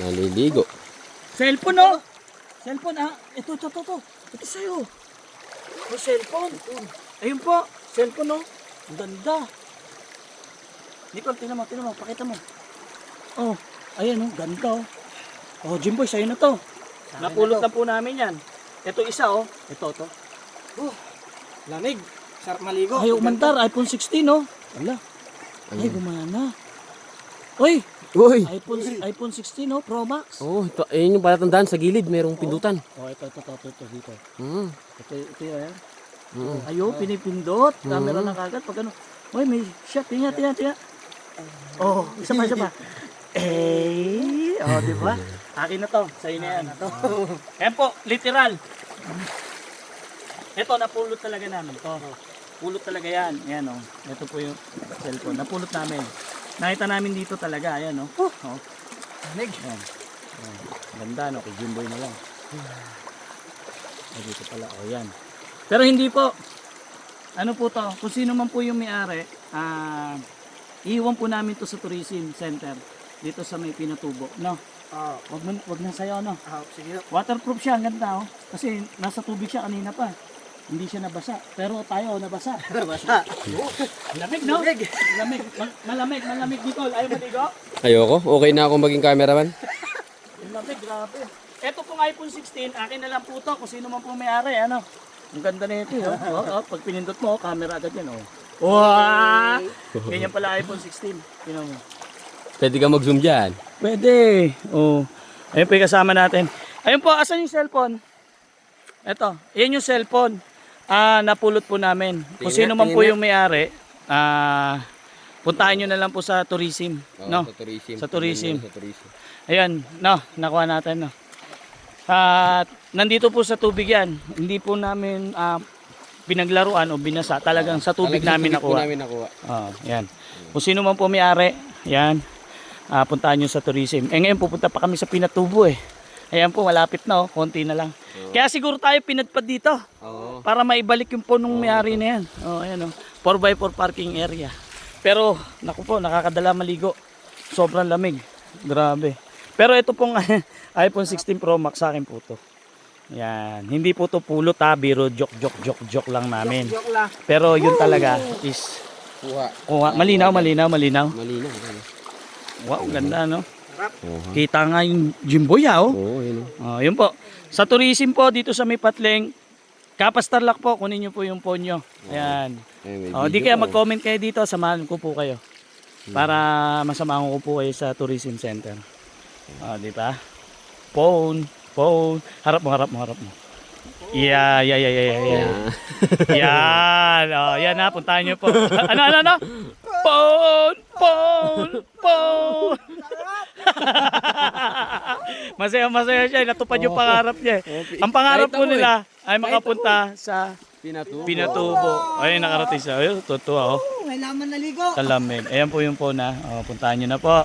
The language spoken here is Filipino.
Naliligo. Cellphone oh. Cellphone ah. Ito, ito, ito, ito. Ito sa'yo. May cellphone. Ayun po. Cellphone oh. Ang ganda. Nicole, tinan mo, tinan mo. Pakita mo. Oh, ayan oh. Ganda oh. Oh, Jimboy, sa'yo na to. Napulot na po namin yan. Ito isa oh. Ito, ito. Lamig. Sarap maligo. Ay, umandar. iPhone 16 oh. Wala. Ay, gumana. Uy, Uy! iPhone iPhone 16 oh, Pro Max. Oh, ito, ayun yung palatandaan sa gilid, mayroong pindutan. Oh, ito, ito, ito, ito, dito. Mm. Ito, ito yan. Mm. Ayo, pinipindot. Camera na kagad. Pag ano. Uy, may shot. Tingnan, tingnan, tingnan. Oh, isa pa, isa pa. Eh, oh, di ba? Akin na to. Sa'yo na yan. Ito. Yan po, literal. Ito, napulot talaga namin. Ito. Pulot talaga yan. Yan, oh. Ito po yung cellphone. Napulot namin. Nakita namin dito talaga. Ayan, oh. Oh. Lamig. Yan. Yan. Ganda, no? Kay Jimboy na lang. Ay, dito pala. O, yan. Pero hindi po. Ano po to? Kung sino man po yung may-ari, ah, iiwan po namin to sa tourism center. Dito sa may pinatubo. No? Ah, Wag, mo, wag na sa'yo, no? ah, sige. Waterproof siya, ang ganda, oh. Kasi nasa tubig siya kanina pa. Hindi siya nabasa. Pero tayo, nabasa. Basta. Lamig, no? Lamig. Malamig. Mal- malamig, malamig, Nicole. Ayaw maligo? Ayoko. Okay na ako maging cameraman. Lamig, grabe. Ito pong iPhone 16, akin na lang po to kung sino man po may-ari, ano. Ang ganda na ito, oh. oh, oh. Pag pinindot mo, camera agad yan, oh. Wow! Ganyan pala iPhone 16. Tingnan mo. Pwede ka mag-zoom dyan. Pwede. Oh. Ayun po yung kasama natin. Ayun po, asan yung cellphone? Ito, yan yung cellphone. Ah, napulot po namin. Kung Tingnan, sino man po tingnan. yung may-ari, ah, puntahan nyo na lang po sa tourism. no? Sa tourism. Sa tourism. Sa tourism. Ayan, no, nakuha natin, no. At nandito po sa tubig yan. Hindi po namin ah, pinaglaruan o binasa. Talagang sa tubig Talagang namin sa tubig po nakuha. namin nakuha. Oh, yan. Kung sino man po may-ari, yan. Ah, puntahan nyo sa tourism. Eh ngayon pupunta pa kami sa Pinatubo eh. Ayan po, malapit na oh, konti na lang. Kaya siguro tayo pinadpad dito Oo. para maibalik yung punong may-ari na yan. Oh, ayan oh. 4x4 parking area. Pero, naku po, nakakadala maligo. Sobrang lamig. Grabe. Pero ito pong iPhone 16 Pro Max sa akin po to. Yan. Hindi po to pulot ha, biro joke joke joke joke lang namin. Joke lang. Pero yun talaga is Kuha. kuha. Malinaw, malinaw, malinaw. Malinaw. Wow, ganda no. Oo. Kita nga yung Jimboy ha, oh. Oo, yun. Oh, oh. yun po. Sa tourism po dito sa may Patleng, Kapastarlak po, kunin niyo po yung phone nyo. Ayan. Ayun, may Oh, di kaya mag-comment kayo dito, samahan ko po kayo. Para masamahan ko po kayo sa tourism center. Oh, di ba? Phone, phone. Harap mo, harap mo, harap mo. Yeah, yeah, yeah, yeah, yeah. yeah. Yan. Oh, yan na, puntahan niyo po. ano, ano, ano? Phone, phone, phone. masaya, masaya siya. Natupad yung pangarap niya. eh. Ang pangarap ako nila ay makapunta sa Pinatubo. Pinatubo. Ayun, nakarating siya. Ayun, totoo. Oh. Oh, may laman na ligo. Sa lamig. Ayan po yung po na. Oh, puntahan nyo na po.